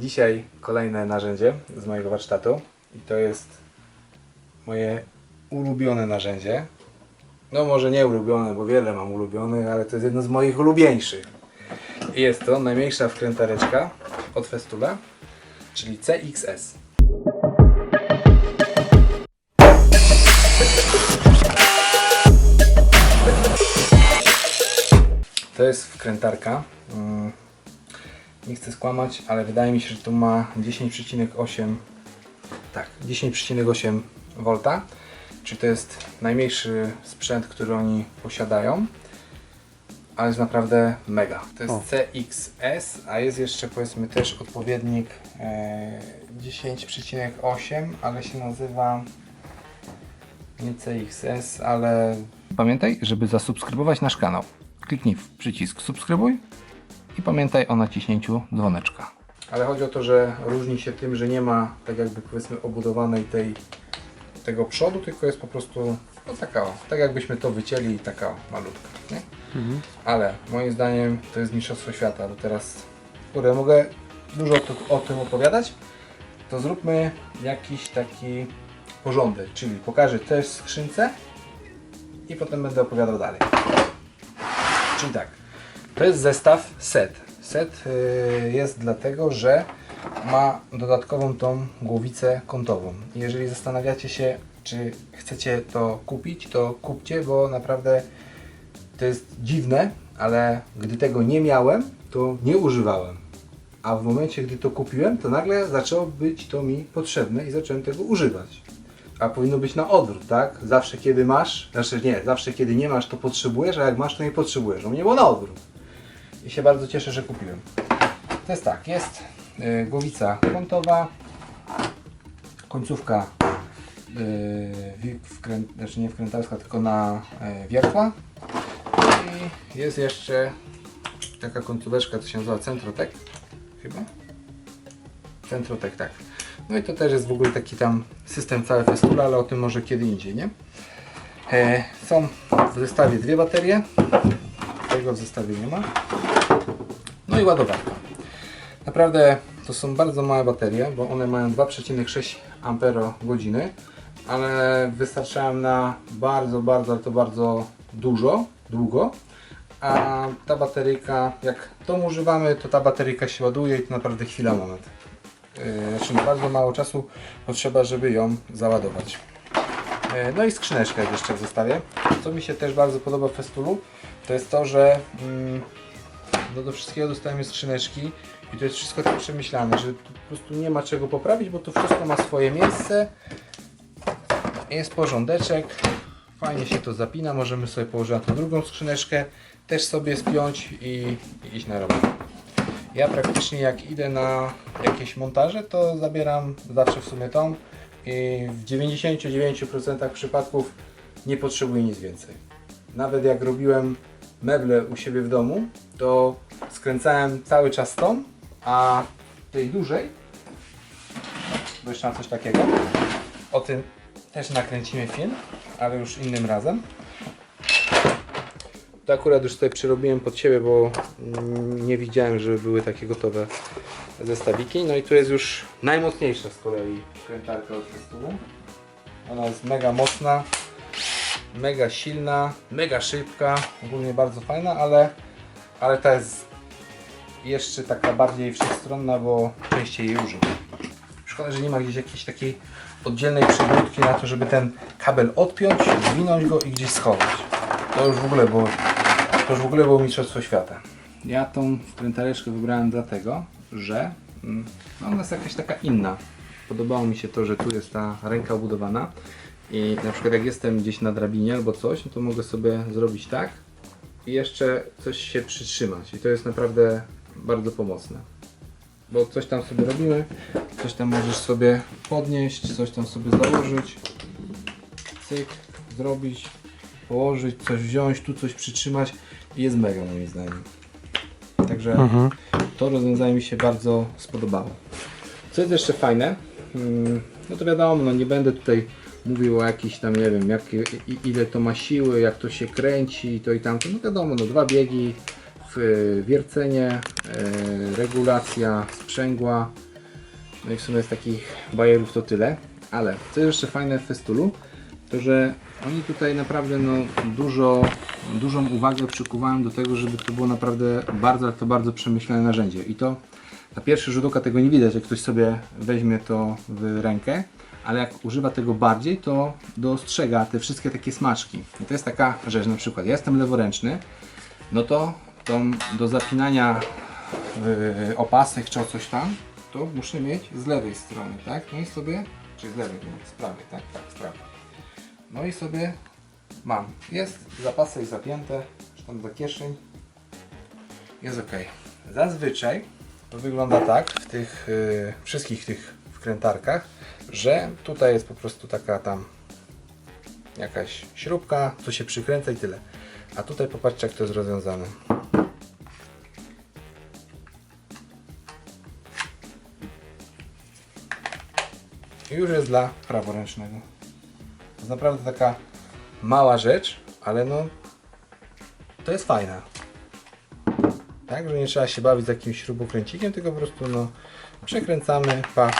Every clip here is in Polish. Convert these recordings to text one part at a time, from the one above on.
Dzisiaj kolejne narzędzie z mojego warsztatu i to jest moje ulubione narzędzie. No może nie ulubione, bo wiele mam ulubionych, ale to jest jedno z moich ulubieńszych. I jest to najmniejsza wkrętareczka od Festula, czyli CXS. To jest wkrętarka. Nie chcę skłamać, ale wydaje mi się, że to ma 10,8 tak, 10,8 V. Czy to jest najmniejszy sprzęt, który oni posiadają. Ale jest naprawdę mega. To jest O. CXS, a jest jeszcze powiedzmy też odpowiednik e, 10,8, ale się nazywa nie CXS, ale pamiętaj, żeby zasubskrybować nasz kanał. Kliknij w przycisk subskrybuj i pamiętaj o naciśnięciu dzwoneczka. Ale chodzi o to, że różni się tym, że nie ma tak jakby powiedzmy obudowanej tej tego przodu, tylko jest po prostu no taka o, tak jakbyśmy to wycięli i taka o, malutka, nie? Ale moim zdaniem to jest mistrzostwo świata, bo teraz, kurde, mogę dużo o, to, o tym opowiadać, to zróbmy jakiś taki porządek, czyli pokażę też skrzynce i potem będę opowiadał dalej. Czyli tak, to jest zestaw set. Set y, jest dlatego, że ma dodatkową tą głowicę kątową. Jeżeli zastanawiacie się, czy chcecie to kupić, to kupcie, bo naprawdę to jest dziwne, ale gdy tego nie miałem, to nie używałem. A w momencie, gdy to kupiłem, to nagle zaczęło być to mi potrzebne i zacząłem tego używać. A powinno być na odwrót, tak? Zawsze kiedy masz, znaczy nie, zawsze kiedy nie masz, to potrzebujesz, a jak masz, to nie potrzebujesz. U mnie było na odwrót. I się bardzo cieszę, że kupiłem. To jest tak, jest y, głowica kątowa, końcówka y, wkrę, znaczy nie wkrętarska, tylko na y, wiertła. I jest jeszcze taka końcóweczka, to się nazywa Centrotek, chyba? Centrotek, tak. No i to też jest w ogóle taki tam system cały Festula, ale o tym może kiedy indziej, nie? E, są w zestawie dwie baterie, tego w zestawie nie ma. No i ładowarka. Naprawdę to są bardzo małe baterie, bo one mają 2,6 Ah, ale wystarczają na bardzo, bardzo, ale to bardzo dużo, długo. A ta bateryjka, jak tą używamy, to ta bateryjka się ładuje i to naprawdę chwila, moment. Yy, Znaczy bardzo mało czasu potrzeba, żeby ją załadować. Yy, No i skrzyneczka jest jeszcze w zestawie. Co mi się też bardzo podoba w Festulu, to jest to, że mm, no do wszystkiego dostajemy skrzyneczki i to jest wszystko tak przemyślane, że po prostu nie ma czego poprawić, bo to wszystko ma swoje miejsce. Jest porządeczek, fajnie się to zapina, możemy sobie położyć na tą drugą skrzyneczkę, też sobie spiąć i, i iść na robotę. Ja praktycznie jak idę na jakieś montaże, to zabieram zawsze w sumie tą i w 99% przypadków nie potrzebuję nic więcej. Nawet jak robiłem meble u siebie w domu, to skręcałem cały czas tą, a tej dużej, jeszcze mam coś takiego, o tym też nakręcimy film, ale już innym razem. To akurat już tutaj przerobiłem pod siebie, bo mm, nie widziałem, żeby były takie gotowe zestawiki. No i tu jest już najmocniejsza z kolei krętarka od Festoolu. Ona jest mega mocna, mega silna, mega szybka, ogólnie bardzo fajna, ale, ale ta jest jeszcze taka bardziej wszechstronna, bo częściej jej używam. Szkoda, że nie ma gdzieś jakiejś takiej oddzielnej przegródki na to, żeby ten kabel odpiąć, zwinąć go i gdzieś schować. To już w ogóle było, to już w ogóle było mistrzostwo świata. Ja tą wkrętareczkę wybrałem dlatego, że mm, no ona jest jakaś taka inna. Podobało mi się to, że tu jest ta ręka obudowana i na przykład jak jestem gdzieś na drabinie albo coś, no to mogę sobie zrobić tak i jeszcze coś się przytrzymać. I to jest naprawdę bardzo pomocne. Bo coś tam sobie robimy, coś tam możesz sobie podnieść, coś tam sobie założyć, cyk, zrobić, położyć, coś wziąć, tu coś przytrzymać. I jest mega moim zdaniem. Także to rozwiązanie mi się bardzo spodobało. Co jest jeszcze fajne, mm, no to wiadomo, no nie będę tutaj mówił o jakichś tam, nie wiem, jak, i- ile to ma siły, jak to się kręci, to i tamto, no wiadomo, no dwa biegi, w wiercenie, e, regulacja sprzęgła, No i w sumie z takich bajerów to tyle. Ale co jeszcze fajne w Festulu, to że oni tutaj naprawdę no, dużo, dużą uwagę przykuwają do tego, żeby to było naprawdę bardzo, to bardzo przemyślane narzędzie. I to na pierwszy rzut oka tego nie widać, jak ktoś sobie weźmie to w rękę, ale jak używa tego bardziej, to dostrzega te wszystkie takie smaczki. I to jest taka rzecz, na przykład ja jestem leworęczny, no to do zapinania yy, opasek czy o coś tam, to muszę mieć z lewej strony, tak? No i sobie, czy z lewej, z prawej, tak? Tak, z prawej. No i sobie mam. Jest zapasek zapięte, czy tam za kieszeń. Jest ok. Zazwyczaj to wygląda tak w tych yy, wszystkich tych wkrętarkach, że tutaj jest po prostu taka tam jakaś śrubka, co się przykręca i tyle. A tutaj popatrzcie jak to jest rozwiązane. Już jest dla praworęcznego. To jest naprawdę taka mała rzecz, ale no to jest fajna. Tak, że nie trzeba się bawić z jakimś śrubokręcikiem, tylko po prostu no przekręcamy, pa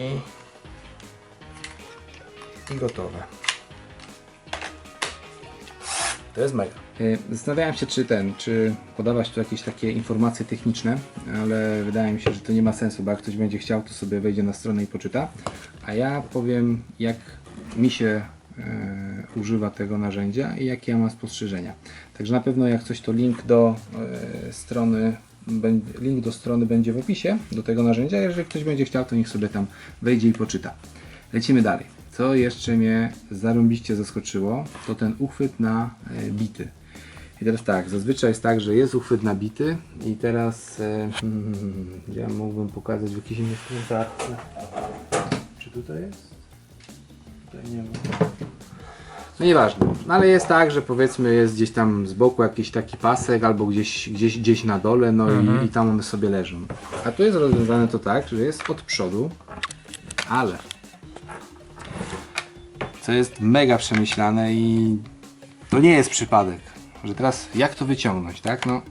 i, i gotowe. To jest mega. Zastanawiałem się, czy ten, czy podawać tu jakieś takie informacje techniczne, ale wydaje mi się, że to nie ma sensu, bo jak ktoś będzie chciał, to sobie wejdzie na stronę i poczyta. A ja powiem, jak mi się e, używa tego narzędzia i jakie ja mam spostrzeżenia. Także na pewno jak coś to link do e, strony link do strony będzie w opisie do tego narzędzia. Jeżeli ktoś będzie chciał, to niech sobie tam wejdzie i poczyta. Lecimy dalej. Co jeszcze mnie zarąbiście zaskoczyło, to ten uchwyt na e, bity. I teraz tak, zazwyczaj jest tak, że jest uchwyt na bity i teraz hmm, ja mógłbym pokazać w jakiejś innej skrętarce. Czy tutaj jest? Tutaj nie ma. No nieważne, no ale jest tak, że powiedzmy jest gdzieś tam z boku jakiś taki pasek albo gdzieś, gdzieś, gdzieś na dole, no i, i tam one sobie leżą. A tu jest rozwiązane to tak, że jest od przodu, ale co jest mega przemyślane i to nie jest przypadek, że teraz jak to wyciągnąć, tak? No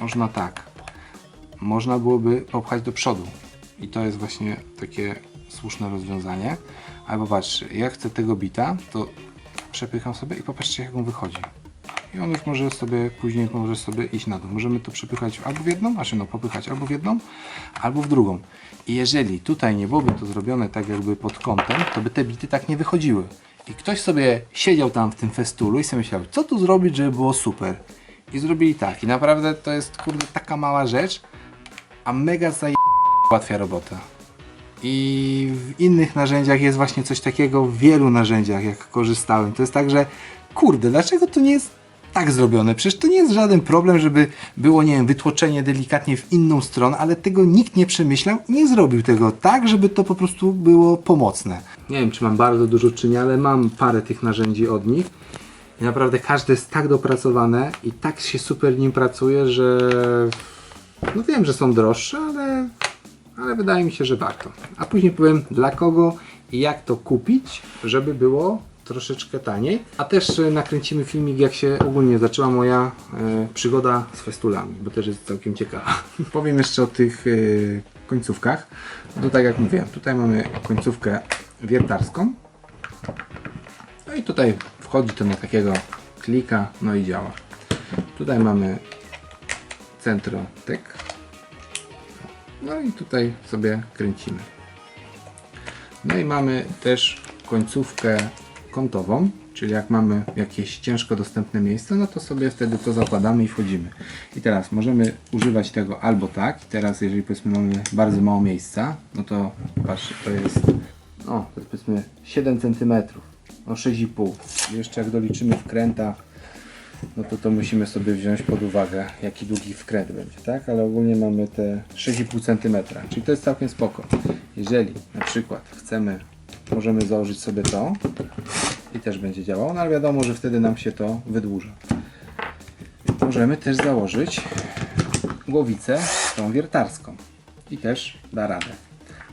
można tak. Można byłoby popchać do przodu i to jest właśnie takie słuszne rozwiązanie. Albo patrzcie, jak chcę tego bita, to przepycham sobie i popatrzcie jak on wychodzi. I on już może sobie, później może sobie iść na dół. Możemy to przepychać albo w jedną, znaczy no popychać albo w jedną, albo w drugą. I jeżeli tutaj nie byłoby to zrobione tak jakby pod kątem, to by te bity tak nie wychodziły. I ktoś sobie siedział tam w tym festulu i sobie myślał, co tu zrobić, żeby było super. I zrobili tak. I naprawdę to jest kurde taka mała rzecz, a mega zaje... ułatwia robotę. I w innych narzędziach jest właśnie coś takiego, w wielu narzędziach, jak korzystałem. To jest tak, że kurde, dlaczego to nie jest tak zrobione? Przecież to nie jest żaden problem, żeby było, nie wiem, wytłoczenie delikatnie w inną stronę, ale tego nikt nie przemyślał nie zrobił tego tak, żeby to po prostu było pomocne. Nie wiem, czy mam bardzo dużo czy nie, ale mam parę tych narzędzi od nich. I naprawdę każde jest tak dopracowane i tak się super nim pracuje, że no wiem, że są droższe, ale ale wydaje mi się, że warto. A później powiem dla kogo i jak to kupić, żeby było troszeczkę taniej. A też e, nakręcimy filmik, jak się ogólnie zaczęła moja e, przygoda z festulami, bo też jest całkiem ciekawa. powiem jeszcze o tych e, końcówkach. No tak jak mówiłem, tutaj mamy końcówkę wiertarską. No i tutaj wchodzi to na takiego klika, no i działa. Tutaj mamy centrotek. No i tutaj sobie kręcimy. No i mamy też końcówkę kątową, czyli jak mamy jakieś ciężko dostępne miejsce, no to sobie wtedy to zakładamy i wchodzimy. I teraz możemy używać tego albo tak, teraz jeżeli powiedzmy mamy bardzo mało miejsca, no to patrzcie, to jest, no to jest powiedzmy 7 cm, no 6,5. Jeszcze jak doliczymy wkręta, no to to musimy sobie wziąć pod uwagę, jaki długi wkręt będzie, tak? Ale ogólnie mamy te 6,5 cm, czyli to jest całkiem spoko. Jeżeli na przykład chcemy, możemy założyć sobie to i też będzie działało, no ale wiadomo, że wtedy nam się to wydłuża. Możemy też założyć głowicę tą wiertarską i też da radę.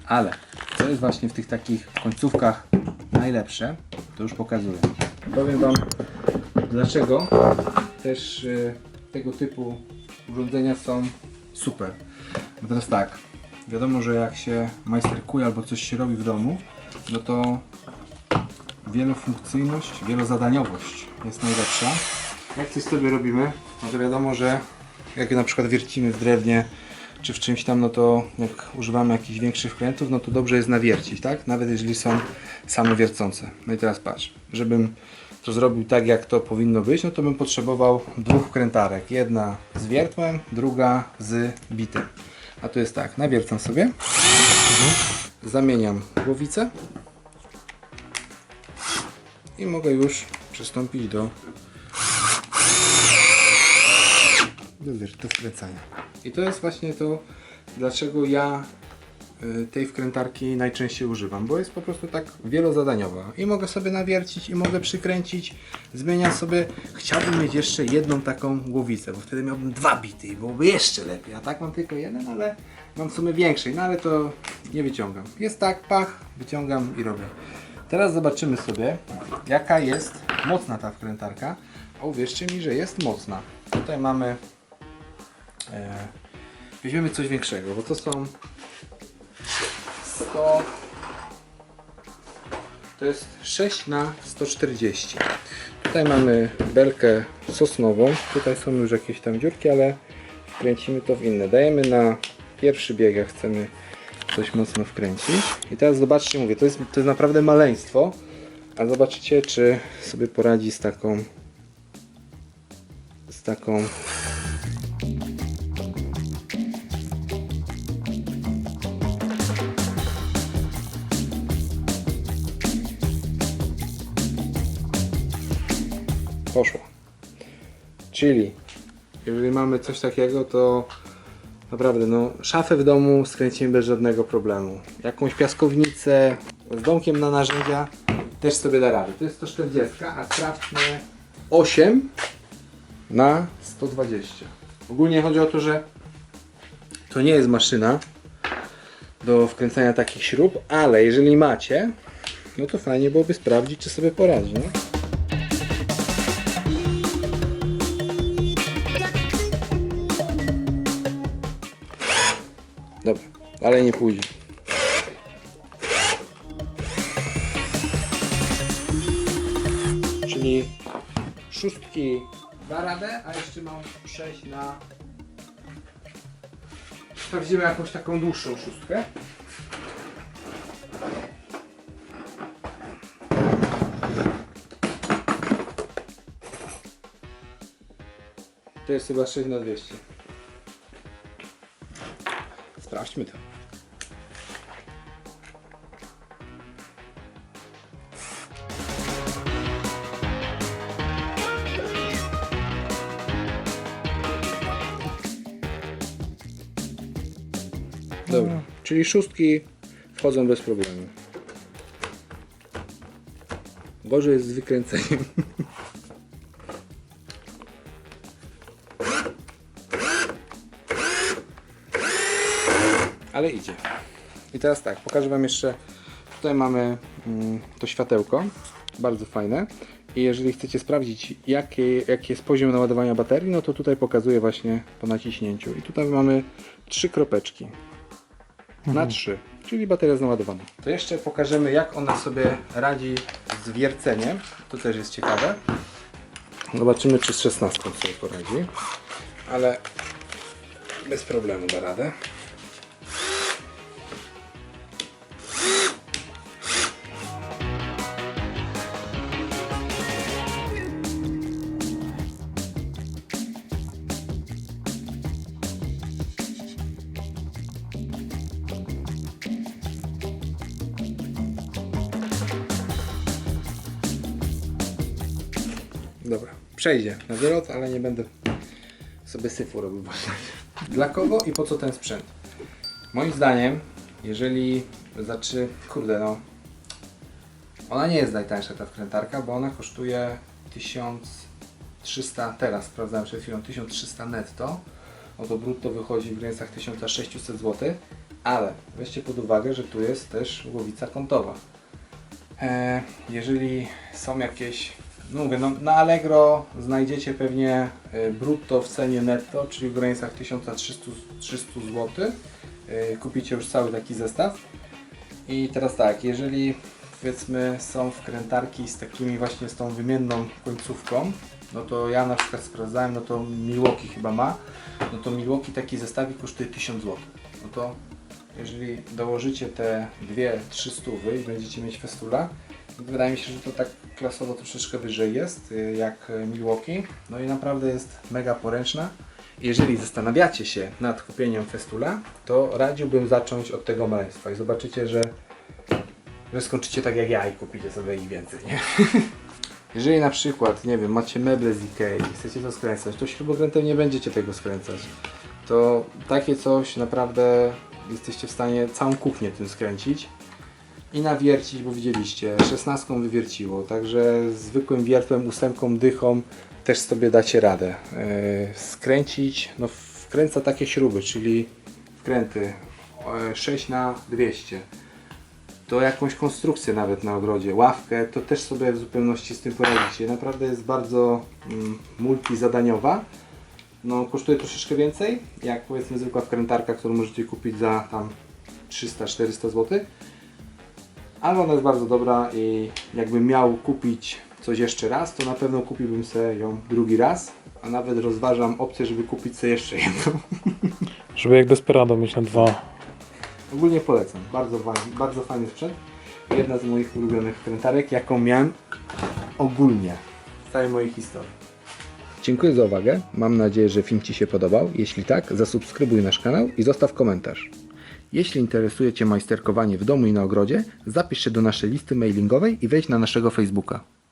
Ale co jest właśnie w tych takich końcówkach najlepsze, to już pokazuję. Powiem Wam dlaczego też e, tego typu urządzenia są super. Bo teraz tak, wiadomo, że jak się majsterkuje albo coś się robi w domu, no to wielofunkcyjność, wielozadaniowość jest najlepsza. Jak coś sobie robimy, no to wiadomo, że jak na przykład wiercimy w drewnie czy w czymś tam, no to jak używamy jakichś większych wkrętów, no to dobrze jest nawiercić, tak? Nawet jeżeli są same wiercące. No i teraz patrz, żebym to zrobił tak, jak to powinno być, no to bym potrzebował dwóch wkrętarek. Jedna z wiertłem, druga z bitem. A tu jest tak, nawiercam sobie, zamieniam głowicę i mogę już przystąpić do do wiertu wkręcania. I to jest właśnie to, dlaczego ja tej wkrętarki najczęściej używam, bo jest po prostu tak wielozadaniowa i mogę sobie nawiercić i mogę przykręcić, zmieniać sobie. Chciałbym mieć jeszcze jedną taką głowicę, bo wtedy miałbym dwa bity i byłoby jeszcze lepiej, a tak mam tylko jeden, ale mam w sumie większej, no ale to nie wyciągam. Jest tak, pach, wyciągam i robię. Teraz zobaczymy sobie, jaka jest mocna ta wkrętarka. A uwierzcie mi, że jest mocna. Tutaj mamy E, weźmiemy coś większego, bo to są 100 to jest 6 na 140 tutaj mamy belkę sosnową. Tutaj są już jakieś tam dziurki, ale wkręcimy to w inne. Dajemy na pierwszy bieg jak chcemy coś mocno wkręcić. I teraz zobaczcie, mówię, to jest, to jest naprawdę maleństwo. A zobaczycie czy sobie poradzi z taką z taką Czyli, jeżeli mamy coś takiego, to naprawdę, no, szafę w domu skręcimy bez żadnego problemu. Jakąś piaskownicę z domkiem na narzędzia też sobie da radę. To jest 140, a sprawdźmy 8 na 120. Ogólnie chodzi o to, że to nie jest maszyna do wkręcania takich śrub, ale jeżeli macie, no to fajnie byłoby sprawdzić, czy sobie poradzi. Ale nie pójdzie. Czyli szóstki da radę, a jeszcze mam 6 na... Sprawdzimy jakąś taką dłuższą szóstkę. To jest chyba 6 na 200. Sprawdźmy to. Dobra, czyli szóstki wchodzą bez problemu. Gorzej jest z wykręceniem. Ale idzie. I teraz tak, pokażę Wam jeszcze. Tutaj mamy mm, to światełko, bardzo fajne. I jeżeli chcecie sprawdzić, jaki, jaki jest poziom naładowania baterii, no to tutaj pokazuję właśnie po naciśnięciu. I tutaj mamy trzy kropeczki. Na trzy, czyli bateria jest naładowana. To jeszcze pokażemy, jak ona sobie radzi z wierceniem. To też jest ciekawe. Zobaczymy, czy z 16 sobie poradzi. Ale bez problemu da radę. Dobra, przejdzie na wylot, ale nie będę sobie syfu robił właśnie. Dla kogo i po co ten sprzęt? Moim zdaniem, jeżeli znaczy, kurde no, ona nie jest najtańsza ta wkrętarka, bo ona kosztuje 1300, teraz sprawdzałem przed chwilą, 1300 netto, no to brutto wychodzi w granicach 1600 zł, ale weźcie pod uwagę, że tu jest też głowica kątowa. E, jeżeli są jakieś, no mówię, no, na Allegro znajdziecie pewnie e, brutto w cenie netto, czyli w granicach 1300 300 zł. y, kupicie już cały taki zestaw. I teraz tak, jeżeli powiedzmy są wkrętarki z takimi właśnie z tą wymienną końcówką, no to ja na przykład sprawdzałem, no to Milwaukee chyba ma, no to Milwaukee taki zestawik kosztuje 1000 zł. No to jeżeli dołożycie te dwie, trzy stówy i będziecie mieć festula, wydaje mi się, że to tak klasowo troszeczkę wyżej jest y, jak Milwaukee. No i naprawdę jest mega poręczna. Jeżeli zastanawiacie się nad kupieniem festula, to radziłbym zacząć od tego maleństwa i zobaczycie, że, że skończycie tak jak ja i kupicie sobie ich więcej. Nie? Jeżeli na przykład, nie wiem, macie meble z Ikei i chcecie to skręcać, to śrubokrętem nie będziecie tego skręcać. To takie coś naprawdę jesteście w stanie całą kuchnię tym skręcić i nawiercić, bo widzieliście, 16 wywierciło, także zwykłym wiertłem, ósemką, dychą też sobie dacie radę. Yy, skręcić, no wkręca takie śruby, czyli wkręty e, 6 na 200 to jakąś konstrukcję nawet na ogrodzie, ławkę, to też sobie w zupełności z tym poradzicie. Naprawdę jest bardzo mm, multizadaniowa. No, kosztuje troszeczkę więcej, jak powiedzmy zwykła wkrętarka, którą możecie kupić za tam 300-400 zł. Ale ona jest bardzo dobra i jakbym miał kupić coś jeszcze raz, to na pewno kupiłbym sobie ją drugi raz, a nawet rozważam opcję, żeby kupić sobie jeszcze jedną. Żeby jak Desperado mieć na dwa. Ogólnie polecam. Bardzo, fajny- bardzo fajny sprzęt. Jedna z moich ulubionych wkrętarek, jaką miałem ogólnie w całej mojej historii. Dziękuję za uwagę. Mam nadzieję, że film Ci się podobał. Jeśli tak, zasubskrybuj nasz kanał i zostaw komentarz. Jeśli interesuje Cię majsterkowanie w domu i na ogrodzie, zapisz się do naszej listy mailingowej i wejdź na naszego Facebooka.